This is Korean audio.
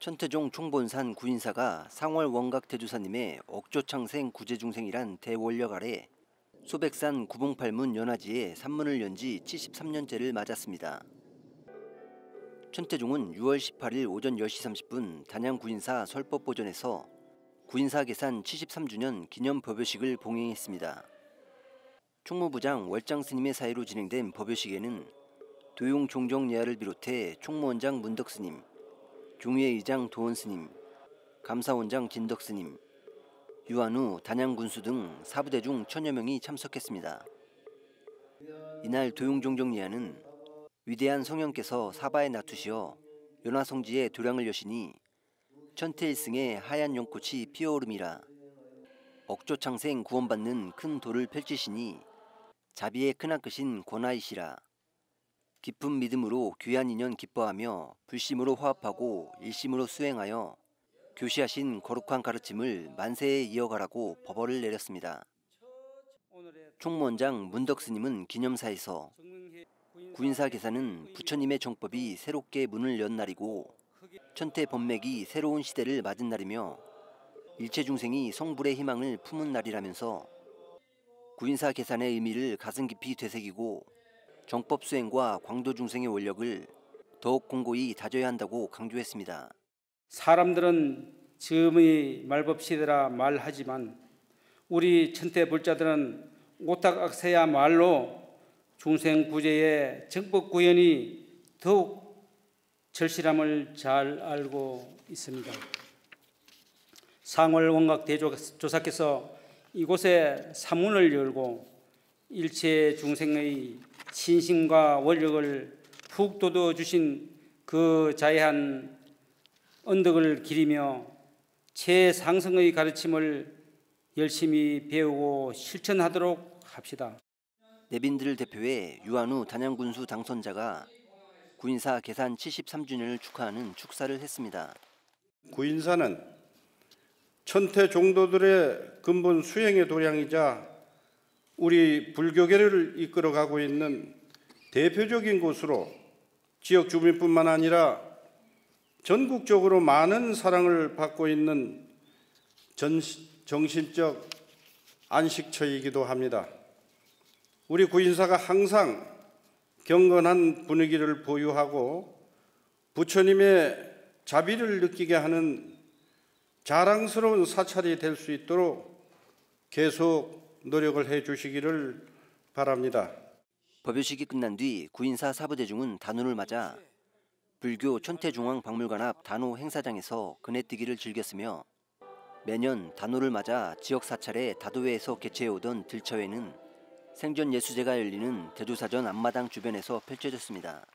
천태종 총본산 구인사가 상월 원각 대조사님의 억조창생 구제중생이란 대원력 아래 소백산 구봉팔문 연화지에 산문을 연 지 73년째를 맞았습니다. 천태종은 6월 18일 오전 10시 30분 단양 구인사 설법보전에서 구인사 계산 73주년 기념 법요식을 봉행했습니다. 총무부장 월장 스님의 사회로 진행된 법요식에는 도용 종정 예하를 비롯해 총무원장 문덕 스님, 종회 의장 도원 스님, 감사원장 진덕 스님, 유한우 단양 군수 등 사부대 중 천여 명이 참석했습니다. 이날 도용 종정 예하는 위대한 성령께서 사바에 나투시어 연화성지에 도량을 여시니 천태일승의 하얀 연꽃이 피어오름이라 억조창생 구원받는 큰 돌을 펼치시니 자비의 크나크신 권하이시라 깊은 믿음으로 귀한 인연 기뻐하며 불심으로 화합하고 일심으로 수행하여 교시하신 거룩한 가르침을 만세에 이어가라고 법어를 내렸습니다. 총무원장 문덕 스님은 기념사에서 구인사 계사는 부처님의 정법이 새롭게 문을 연 날이고 천태 법맥이 새로운 시대를 맞은 날이며 일체 중생이 성불의 희망을 품은 날이라면서 구인사 계산의 의미를 가슴 깊이 되새기고 정법 수행과 광도 중생의 원력을 더욱 공고히 다져야 한다고 강조했습니다. 사람들은 지금의 말법시대라 말하지만 우리 천태 불자들은 오탁악세야말로 중생 구제의 정법 구현이 더욱 절실함을 잘 알고 있습니다. 상월 원각 대조사께서 이곳에 사문을 열고 일체 중생의 신심과 원력을 푹 돋워 주신 그 자애한 언덕을 기리며 최상승의 가르침을 열심히 배우고 실천하도록 합시다. 내빈들을 대표해 유한우 단양군수 당선자가 구인사 계산 73주년을 축하하는 축사를 했습니다. 구인사는 천태 종도들의 근본 수행의 도량이자 우리 불교계를 이끌어가고 있는 대표적인 곳으로 지역 주민뿐만 아니라 전국적으로 많은 사랑을 받고 있는 전, 정신적 안식처이기도 합니다. 우리 구인사가 항상 경건한 분위기를 보유하고 부처님의 자비를 느끼게 하는 자랑스러운 사찰이 될 수 있도록 계속 노력을 해 주시기를 바랍니다. 법요식이 끝난 뒤 구인사 사부대중은 단오를 맞아 불교 천태중앙박물관 앞 단오 행사장에서 그네뛰기를 즐겼으며 매년 단오를 맞아 지역 사찰의 다도회에서 개최해오던 들처회는 생전 예수제가 열리는 대조사전 앞마당 주변에서 펼쳐졌습니다.